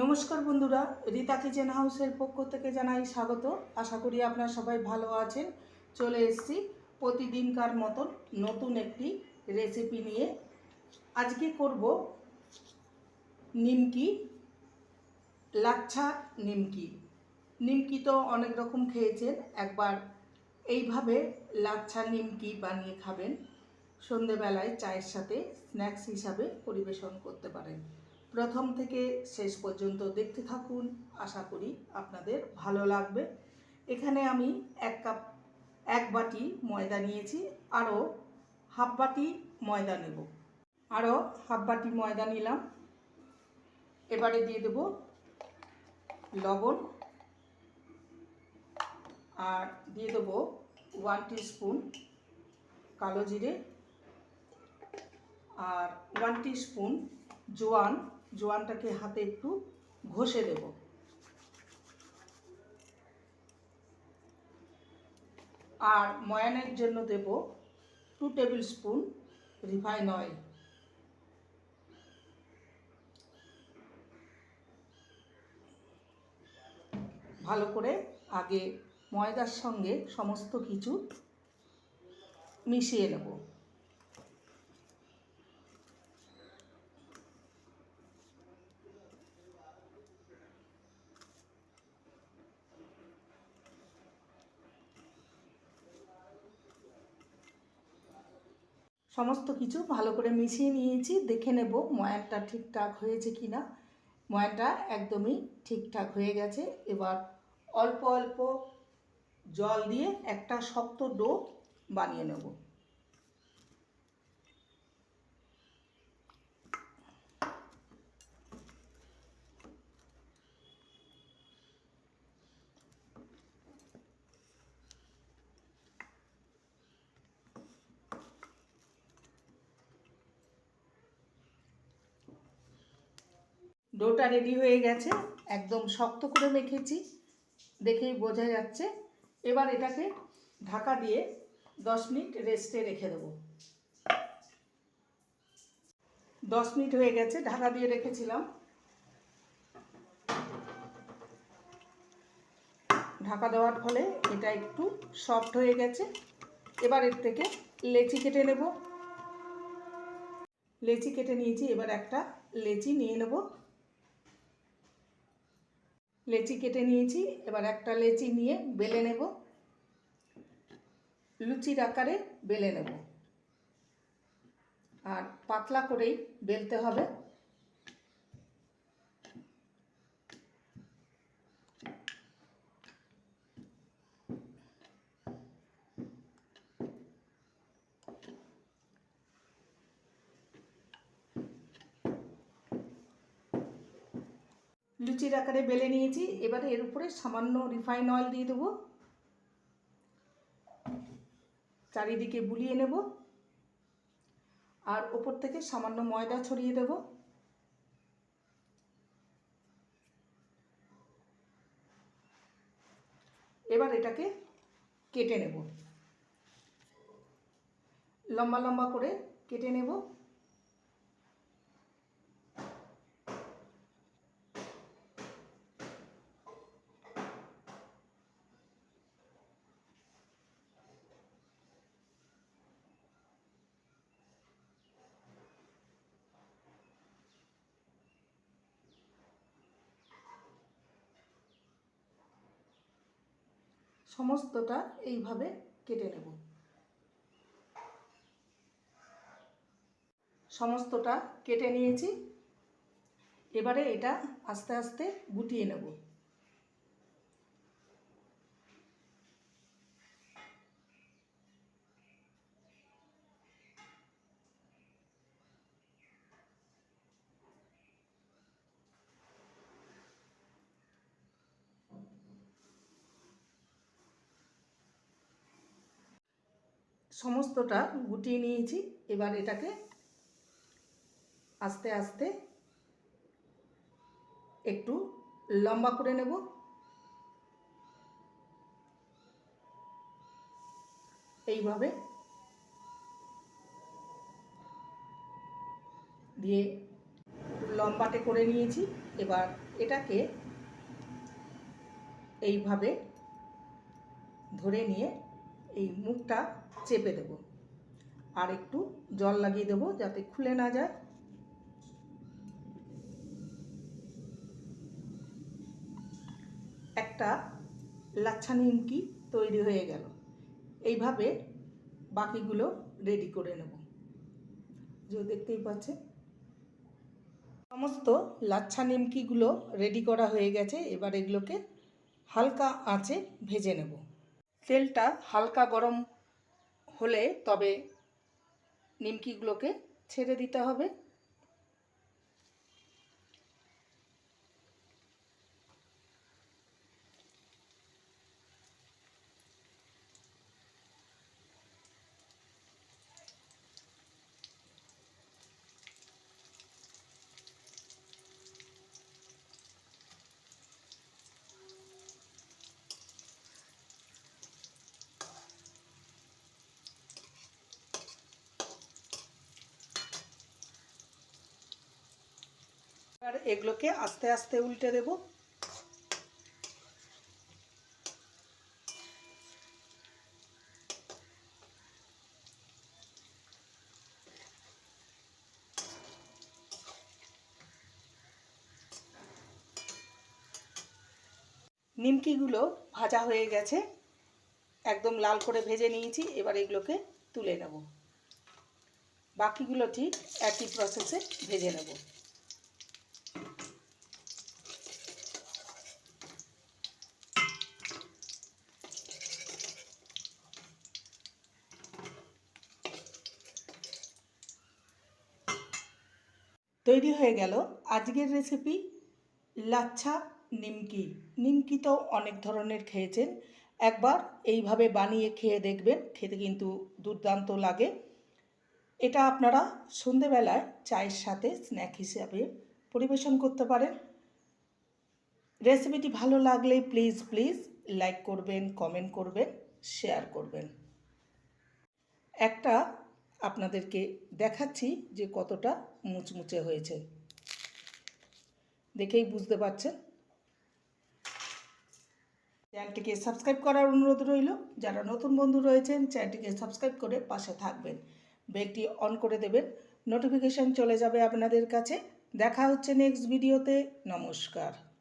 নমস্কার বন্ধুরা, রীতা কিচেন হাউসের পক্ষ থেকে জানাই স্বাগত। আশা করি আপনারা সবাই ভালো আছেন। চলে এসেছি প্রতিদিনকার মতন নতুন একটি রেসিপি নিয়ে। আজকে করব নিমকি, লাচ্ছা নিমকি। নিমকি তো অনেক রকম খেয়েছেন, একবার এইভাবে লাচ্ছা নিমকি বানিয়ে খাবেন। সন্ধেবেলায় চায়ের সাথে স্ন্যাক্স হিসাবে পরিবেশন করতে পারেন। প্রথম থেকে শেষ পর্যন্ত দেখতে থাকুন। আশা করি আপনাদের ভালো লাগবে। এখানে আমি এক কাপ, এক বাটি ময়দা নিয়েছি। আরও হাফ বাটি ময়দা নেব। আরও হাফ বাটি ময়দা নিলাম। এবারে দিয়ে দেব লবণ। আর দিয়ে দেবো ওয়ান স্পুন কালো জিরে। আর ওয়ান স্পুন জোয়ান। জোয়ানটাকে হাতে একটু ঘষে দেব। আর ময়ানের জন্য দেব two tablespoon refine oil ভালো করে আগে ময়দার সঙ্গে সমস্ত কিছু মিশিয়ে নেব। সমস্ত কিছু ভালো করে মিশিয়ে নিয়েছি, দেখে নেব ময়ানটা ঠিকঠাক হয়েছে কি না ময়ানটা একদমই ঠিকঠাক হয়ে গেছে। এবার অল্প অল্প জল দিয়ে একটা শক্ত ডো বানিয়ে নেব। ডোটা রেডি হয়ে গেছে, একদম শক্ত করে মেখেছি, দেখেই বোঝা যাচ্ছে। এবার এটাকে ঢাকা দিয়ে দশ মিনিট রেস্টে রেখে দেবো। দশ মিনিট হয়ে গেছে, ঢাকা দিয়ে রেখেছিলাম। ঢাকা দেওয়ার ফলে এটা একটু সফট হয়ে গেছে। এবার এর থেকে লেচি কেটে নেব। লেচি কেটে নিয়েছি, এবার একটা লেচি নিয়ে নেব। লেচি কেটে নিয়েছি। এবার একটা লেচি নিয়ে বেলে নেব। লুচির আকারে বেলে নেব। আর পাতলা করেই বেলতে হবে। লুচির আকারে বেলে নিয়েছি। এবারে এর উপরে সামান্য রিফাইন অয়েল দিয়ে দেবো। চারিদিকে বুলিয়ে নেব। আর ওপর থেকে সামান্য ময়দা ছড়িয়ে দেব। এবার এটাকে কেটে নেব। লম্বা লম্বা করে কেটে নেব। সমস্তটা এইভাবে কেটে নেব। সমস্তটা কেটে নিয়েছি। এবারে এটা আস্তে আস্তে গুটিয়ে নেব। সমস্তটা গুটিয়ে নিয়েছি। এবার এটাকে আস্তে আস্তে একটু লম্বা করে নেব। এইভাবে দিয়ে লম্বাটে করে নিয়েছি। এবার এটাকে এইভাবে ধরে নিয়ে এই মুখটা চেপে দেব। আর একটু জল লাগিয়ে দেবো যাতে খুলে না যায়। একটা লাচ্ছা নিমকি তৈরি হয়ে গেল। এইভাবে বাকিগুলো রেডি করে নেব। যে দেখতেই পাচ্ছে সমস্ত লাচ্ছা নিমকিগুলো রেডি করা হয়ে গেছে। এবার এগুলোকে হালকা আঁচে ভেজে নেব। তেলটা হালকা গরম হলে তবে নিমকিগুলোকে ছেড়ে দিতে হবে। এবার এগুলোকে আস্তে আস্তে উল্টে দেব। নিমকিগুলো ভাজা হয়ে গেছে। একদম লাল করে ভেজে নিয়েছি, এবার এগুলোকে তুলে নেব। বাকিগুলো ঠিক একই প্রসেসে ভেজে নেব। তৈরি হয়ে গেল আজকের রেসিপি লাচ্ছা, নিমকি। নিমকি তো অনেক ধরনের খেয়েছেন। একবার এইভাবে বানিয়ে খেয়ে দেখবেন, খেতে কিন্তু দুর্দান্ত লাগে। এটা আপনারা সন্ধেবেলায় চায়ের সাথে স্ন্যাক হিসাবে পরিবেশন করতে পারেন। রেসিপিটি ভালো লাগলে প্লিজ প্লিজ লাইক করবেন কমেন্ট করবেন শেয়ার করবেন। একটা আপনাদেরকে দেখাচ্ছি যে কতটা মুচমুচে হয়েছে। দেখেই বুঝতে পারছেন। চ্যানেলটিকে সাবস্ক্রাইব করার অনুরোধ রইল। যারা নতুন বন্ধু রয়েছেন, চ্যানেলটিকে সাবস্ক্রাইব করে পাশে থাকবেন। বেলটি অন করে দেবেন। নোটিফিকেশান চলে যাবে আপনাদের কাছে। দেখা হচ্ছে নেক্সট ভিডিওতে। নমস্কার।